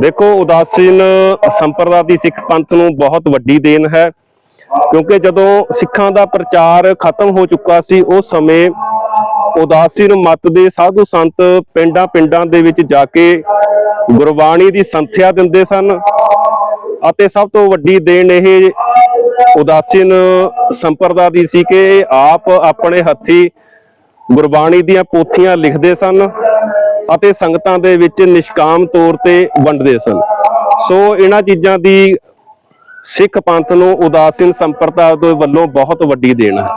ਦੇਖੋ, ਉਦਾਸੀਨ ਸੰਪਰਦਾ ਦੀ ਸਿੱਖ ਪੰਥ ਨੂੰ ਬਹੁਤ ਵੱਡੀ ਦੇਣ ਹੈ, ਕਿਉਂਕਿ ਜਦੋਂ ਸਿੱਖਾਂ ਦਾ ਪ੍ਰਚਾਰ ਖਤਮ ਹੋ ਚੁੱਕਾ ਸੀ, ਉਸ ਸਮੇਂ ਉਦਾਸੀਨ ਮਤ ਦੇ ਸਾਧੂ ਸੰਤ ਪਿੰਡਾਂ ਪਿੰਡਾਂ ਦੇ ਵਿੱਚ ਜਾ ਕੇ ਗੁਰਬਾਣੀ ਦੀ ਸੰਥਿਆ ਦਿੰਦੇ ਸਨ ਅਤੇ ਸਭ ਤੋਂ ਵੱਡੀ ਦੇਣ ਇਹ ਉਦਾਸੀਨ ਸੰਪਰਦਾ ਦੀ ਸੀ ਕਿ ਆਪ ਆਪਣੇ ਹੱਥੀ ਗੁਰਬਾਣੀ ਦੀਆਂ ਪੋਥੀਆਂ ਲਿਖਦੇ ਸਨ। ਅਤੇ ਸੰਗਤਾਂ ਦੇ ਵਿੱਚ ਨਿਸ਼ਕਾਮ ਤੌਰ ਤੇ ਵੰਡਦੇ ਸਨ। ਸੋ ਇਹਨਾਂ ਚੀਜ਼ਾਂ ਦੀ ਸਿੱਖ ਪੰਥ ਨੂੰ ਉਦਾਸੀਨ ਸੰਪਰਦਾ ਦੇ ਵੱਲੋਂ ਬਹੁਤ ਵੱਡੀ ਦੇਣ ਹੈ।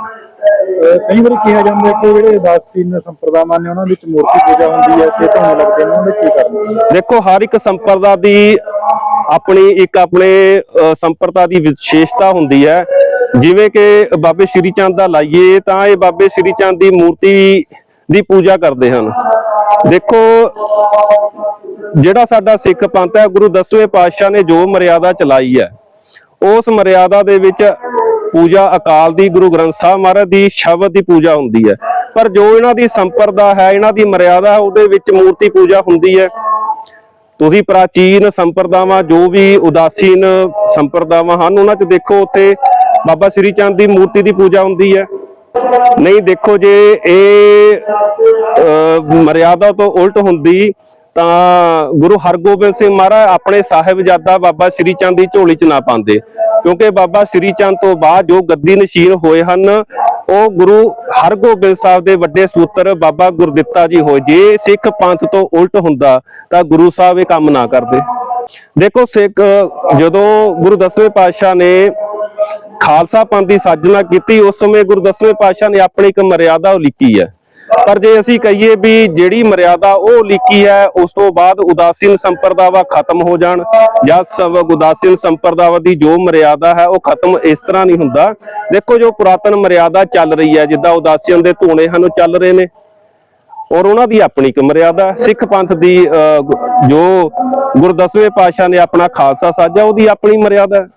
ਕਈ ਵਾਰੀ ਕਿਹਾ ਜਾਂਦਾ ਹੈ ਕਿ ਜਿਹੜੇ ਉਦਾਸੀਨ ਸੰਪਰਦਾਵਾਂ ਨੇ ਉਹਨਾਂ ਵਿੱਚ ਮੂਰਤੀ ਪੂਜਾ ਹੁੰਦੀ ਹੈ ਤੇ ਤੁਹਾਨੂੰ ਲੱਗਦੇ ਨੇ ਉਹਨਾਂ ਕੀ ਕਰਨਾ ਦੇਖੋ ਹਰ ਇੱਕ ਸੰਪਰਦਾ ਦੀ ਆਪਣੀ ਇੱਕ ਆਪਣੇ ਸੰਪਰਦਾ ਦੀ ਵਿਸ਼ੇਸ਼ਤਾ ਹੁੰਦੀ ਹੈ। ਜਿਵੇਂ ਕਿ ਬਾਬੇ ਸ਼੍ਰੀ ਚੰਦ ਦਾ ਲਾਈਏ ਤਾਂ ਇਹ ਬਾਬੇ ਸ਼੍ਰੀ ਚੰਦ ਦੀ ਮੂਰਤੀ ਦੀ ਪੂਜਾ ਕਰਦੇ ਹਨ। ਦੇਖੋ, ਜਿਹੜਾ ਸਾਡਾ ਸਿੱਖ ਪੰਥ ਹੈ, ਗੁਰੂ ਦਸਵੇਂ ਪਾਤਸ਼ਾਹ ਨੇ ਜੋ ਮਰਿਆਦਾ ਚਲਾਈ ਹੈ, ਉਸ ਮਰਿਆਦਾ ਦੇ ਵਿੱਚ ਪੂਜਾ ਅਕਾਲ ਦੀ, ਗੁਰੂ ਗ੍ਰੰਥ ਸਾਹਿਬ ਮਹਾਰਾਜ ਦੀ ਸ਼ਬਦ ਦੀ ਪੂਜਾ ਹੁੰਦੀ ਹੈ। ਪਰ ਜੋ ਇਹਨਾਂ ਦੀ ਸੰਪਰਦਾ ਹੈ, ਇਹਨਾਂ ਦੀ ਮਰਿਆਦਾ ਹੈ, ਉਹਦੇ ਵਿੱਚ ਮੂਰਤੀ ਪੂਜਾ ਹੁੰਦੀ ਹੈ। ਤੁਸੀਂ ਪ੍ਰਾਚੀਨ ਸੰਪਰਦਾਵਾਂ, ਜੋ ਵੀ ਉਦਾਸੀਨ ਸੰਪਰਦਾਵਾਂ ਹਨ, ਉਹਨਾਂ 'ਚ ਦੇਖੋ, ਉੱਥੇ ਬਾਬਾ ਸ੍ਰੀ ਚੰਦ ਦੀ ਮੂਰਤੀ ਦੀ ਪੂਜਾ ਹੁੰਦੀ ਹੈ। ਨਹੀਂ, ਦੇਖੋ ਜੇ ਇਹ ਮਰਿਆਦਾ ਤੋਂ ਉਲਟ ਹੁੰਦੀ, ਤਾਂ ਗੁਰੂ ਹਰਗੋਬਿੰਦ ਸਿੰਘ ਮਹਾਰਾਜ ਆਪਣੇ ਸਾਹਿਬਜ਼ਾਦਾ ਬਾਬਾ ਸ੍ਰੀ ਚੰਦ ਦੀ ਝੋਲੀ 'ਚ ਨਾ ਪਾਉਂਦੇ। ਕਿਉਂਕਿ ਬਾਬਾ ਸ੍ਰੀ ਚੰਦ ਤੋਂ ਬਾਅਦ ਜੋ ਗੱਦੀ ਨਸ਼ੀਨ ਹੋਏ ਹਨ, ਉਹ ਗੁਰੂ ਹਰਗੋਬਿੰਦ ਸਾਹਿਬ ਦੇ ਵੱਡੇ ਸੂਤਰ ਬਾਬਾ ਗੁਰਦਿੱਤਾ ਜੀ ਹੋਏ। ਜੇ ਸਿੱਖ ਪੰਥ ਤੋਂ ਉਲਟ ਹੁੰਦਾ, ਤਾਂ ਗੁਰੂ ਸਾਹਿਬ ਇਹ ਕੰਮ ਨਾ ਕਰਦੇ। ਦੇਖੋ ਸਿੱਖ, ਜਦੋਂ ਗੁਰੂ ਦਸਵੇਂ ਪਾਤਸ਼ਾਹ ਨੇ ਖਾਲਸਾ ਪੰਥ ਦੀ ਸਾਜਨਾ ਕੀਤੀ ਉਸ ਸਮੇਂ ਗੁਰੂ ਪਾਤਸ਼ਾਹ ਨੇ ਆਪਣੀ ਇੱਕ ਮਰਿਆਦਾ ਉਲੀਕੀ ਹੈ। ਪਰ ਜੇ ਅਸੀਂ ਕਹੀਏ ਵੀ ਜਿਹੜੀ ਮਰਿਆਦਾ ਉਹ ਉਲੀਕੀ ਹੈ ਉਸ ਤੋਂ ਬਾਅਦ ਉਦਾਸੀਨ ਸੰਪਰਦਾਵਾ ਖਤਮ ਹੋ ਜਾਣ ਜਾਂ ਸਭ ਉਦਾਸੀਨ ਸੰਪਰਦਾਵਾ ਦੀ ਜੋ ਮਰਿਆਦਾ ਹੈ ਉਹ ਖਤਮ ਇਸ ਤਰ੍ਹਾਂ ਨਹੀਂ ਹੁੰਦਾ। ਦੇਖੋ ਜੋ ਪੁਰਾਤਨ ਮਰਿਆਦਾ ਚੱਲ ਰਹੀ ਹੈ ਜਿੱਦਾਂ ਉਦਾਸੀਨ ਦੇ ਧੂਣੇ ਹਨ ਉਹ ਚੱਲ ਰਹੇ ਨੇ। ਔਰ ਉਹਨਾਂ ਦੀ ਆਪਣੀ ਇੱਕ ਮਰਿਆਦਾ ਸਿੱਖ ਪੰਥ ਦੀ ਅਹ, ਜੋ ਗੁਰਦਸਵੇਂ ਪਾਤਸ਼ਾਹ ਨੇ ਆਪਣਾ ਖਾਲਸਾ ਸਾਜਿਆ ਉਹਦੀ ਆਪਣੀ ਮਰਿਆਦਾ